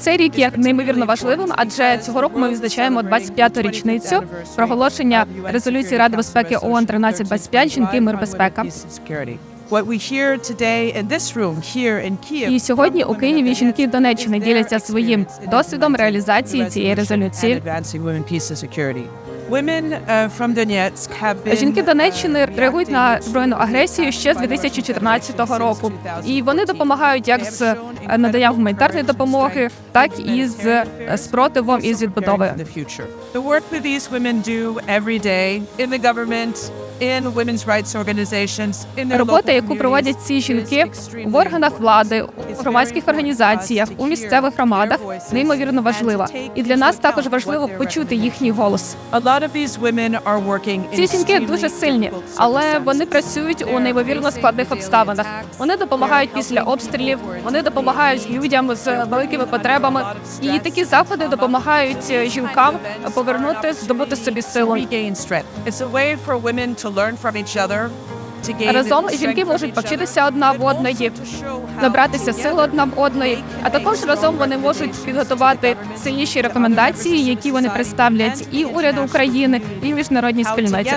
Цей рік є неймовірно важливим, адже цього року ми відзначаємо 25-ту річницю проголошення резолюції Ради безпеки ООН 1325 «Жінки, мир, безпека». І сьогодні у Києві жінки Донеччини діляться своїм досвідом реалізації цієї резолюції. Uh, Жінки Донеччини реагують на збройну агресію ще з 2014 року, і вони допомагають як з е, наданням гуманітарної допомоги, так і з е, спротивом і з відбудовою. Робота, яку проводять ці жінки в органах влади, у громадських організаціях, у місцевих громадах, неймовірно важлива. І для нас також важливо почути їхній голос. Ці жінки дуже сильні, але вони працюють у неймовірно складних обставинах. Вони допомагають після обстрілів, вони допомагають людям з великими потребами. І такі заходи допомагають жінкам повернути, здобути собі силу. Разом жінки можуть повчитися одна в одної, набратися сил одна в одної, а також разом вони можуть підготувати сильніші рекомендації, які вони представлять і уряду України, і міжнародній спільноті.